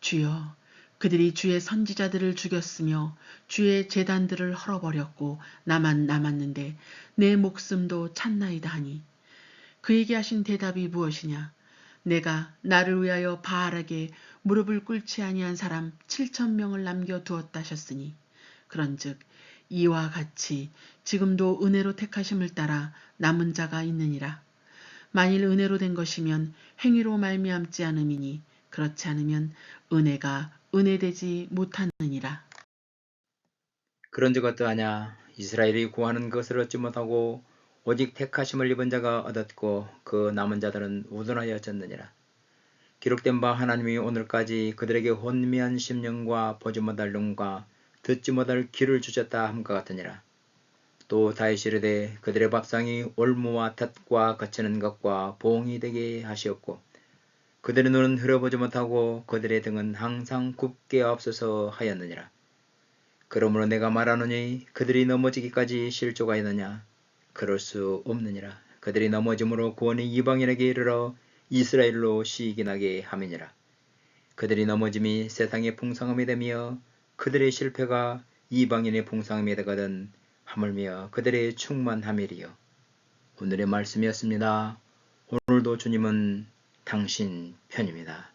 주여 그들이 주의 선지자들을 죽였으며 주의 재단들을 헐어버렸고 나만 남았는데 내 목숨도 찼나이다 하니 그에게 하신 대답이 무엇이냐? 내가 나를 위하여 바알에게 무릎을 꿇지 아니한 사람 7천 명을 남겨 두었다 하셨으니 그런즉 이와 같이 지금도 은혜로 택하심을 따라 남은 자가 있느니라. 만일 은혜로 된 것이면 행위로 말미암지 않음이니 그렇지 않으면 은혜가 은혜되지 못하느니라. 그런즉 어떠하냐? 이스라엘이 구하는 것을 얻지 못하고 오직 택하심을 입은 자가 얻었고 그 남은 자들은 우둔하여 졌느니라. 기록된 바 하나님이 오늘까지 그들에게 혼미한 심령과 보지 못할 눈과 듣지 못할 귀를 주셨다 함과 같으니라. 또 다시 이르되 그들의 밥상이 올무와 탓과 거치는 것과 봉이 되게 하시었고 그들의 눈은 흘려보지 못하고 그들의 등은 항상 굽게 없어서 하였느니라. 그러므로 내가 말하노니 그들이 넘어지기까지 실조가 있느냐? 그럴 수 없느니라. 그들이 넘어짐으로 구원이 이방인에게 이르러 이스라엘로 시익이 나게 함이니라. 그들이 넘어짐이 세상의 풍성함이 되며 그들의 실패가 이방인의 풍성함이 되거든 하물며 그들의 충만함이리요. 오늘의 말씀이었습니다. 오늘도 주님은 당신 편입니다